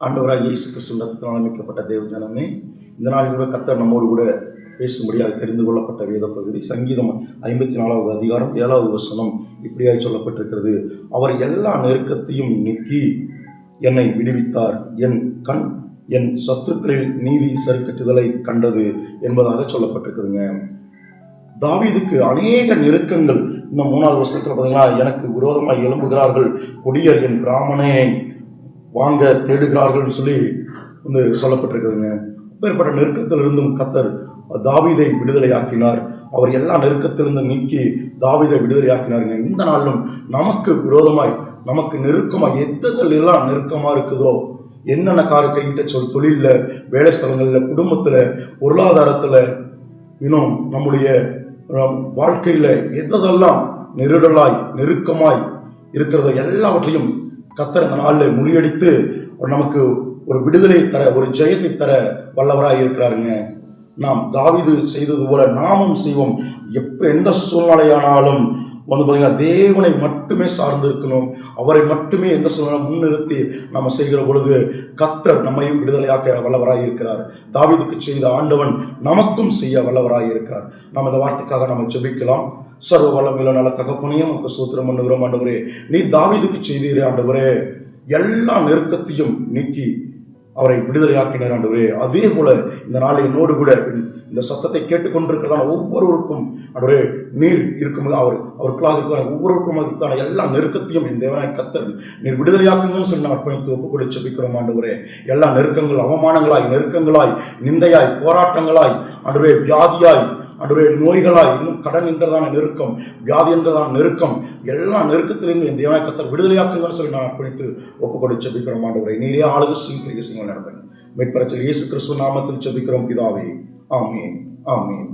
ஆண்டவராக இயேசு கிறிஸ்து ரத்தத்தினால் அமைக்கப்பட்ட தேவ ஜனமே இந்த நாள் கூட கத்தர் நம்மோடு கூட பேசும்படியாக தெரிந்து கொள்ளப்பட்ட வேத பகுதி சங்கீதம் ஐம்பத்தி நாலாவது அதிகாரம் ஏழாவது வசனம் இப்படியாய் சொல்லப்பட்டிருக்கிறது. அவர் எல்லா நெருக்கத்தையும் நீக்கி என்னை விடுவித்தார். என் கண் என் சத்துருக்களில் நீதி சரிக்கட்டுதலை கண்டது என்பதாக சொல்லப்பட்டிருக்குதுங்க. தாவிதுக்கு அநேக நெருக்கங்கள் இன்னும் மூணாவது வருஷத்தில் பார்த்தீங்கன்னா எனக்கு விரோதமாக எழும்புகிறார்கள். கொடியர் என் பிராமணே வாங்க தேடுகிறார்கள்னு சொல்லி வந்து சொல்லப்பட்டிருக்குதுங்க. அப்பேற்பட்ட நெருக்கத்திலிருந்தும் கத்தர் தாவீதை விடுதலையாக்கினார். அவர் எல்லா நெருக்கத்திலிருந்தும் நீக்கி தாவீதை விடுதலையாக்கினாருங்க. இந்த நாளிலும் நமக்கு விரோதமாய் நமக்கு நெருக்கமாக எத்ததில் எல்லாம் நெருக்கமாக இருக்குதோ? என்னென்ன கார கையிட்ட சொல் தொழிலில் வேலை ஸ்தலங்களில் குடும்பத்தில் பொருளாதாரத்தில் இன்னும் நம்முடைய நம் வாழ்க்கையில் எதெல்லாம் நெருடலாய் நெருக்கமாய் இருக்கிறதோ எல்லாவற்றையும் கத்தர் இந்த நாளில் முறியடித்து நமக்கு ஒரு விடுதலை தர ஒரு ஜெயத்தை தர வல்லவராக இருக்கிறாருங்க. நாம் தாவிது செய்தது போல நாமும் செய்வோம். எப்போ எந்த சூழ்நிலையானாலும் வந்து பார்த்தீங்கன்னா தேவனை மட்டுமே சார்ந்து இருக்கணும். அவரை மட்டுமே எந்த சூழ்நிலை முன்னிறுத்தி நம்ம செய்கிற பொழுது கத்தர் நம்மையும் விடுதலையாக்க வல்லவராக இருக்கிறார். தாவீதுக்கு செய்த ஆண்டவன் நமக்கும் செய்ய வல்லவராக இருக்கிறார். நம்ம இந்த வார்த்தைக்காக நம்ம ஜெபிக்கலாம். சர்வ வல்லமில்ல நல்ல தகப்பனையும் நமக்கு சூத்திரம் பண்ணுகிறோம் ஆண்டவரே. நீ தாவீதுக்கு செய்தீர் ஆண்டவரே. எல்லா நெருக்கத்தையும் நீக்கி அவரை விடுதலையாக்கினர் ஆண்டவரே. அதே போல இந்த நாளை என்னோடு கூட இந்த சத்தத்தை கேட்டுக்கொண்டிருக்கிறதான ஒவ்வொருவருக்கும் ஆண்டவரே நீர் இருக்கும் அவர் அவருக்களாக இருக்கிற ஒவ்வொருவருக்கும் இருக்கிறதான எல்லா நெருக்கத்தையும் என் தேவனாய் கத்தர் நீர் விடுதலையாக்குங்கன்னு சொல்லி நான் அர்ப்பணித்து ஒப்பு கூட செபிக்கிறோம் ஆண்டவரே. எல்லா நெருக்கங்கள் அவமானங்களாய் நெருக்கங்களாய் நிந்தையாய் போராட்டங்களாய் ஆண்டவரே வியாதியாய் அன்றைய நோய்களாய் இன்னும் கடன் என்றதான நெருக்கம் வியாதி என்றதான நெருக்கம் எல்லா நெருக்கத்திலிருந்து என் தேவனாய் கத்தர் விடுதலையாக்குங்கன்னு சொல்லி நான் அர்ப்பணித்து ஒப்பு செபிக்கிறோம். ஆண்டவரை நீரே ஆளுக சீக்கிரிய சிங்கள் நடத்துங்க இயேசு கிறிஸ்துவ நாமத்தில் செபிக்கிறோம். பிதாவே ஆமீன் ஆமீன்.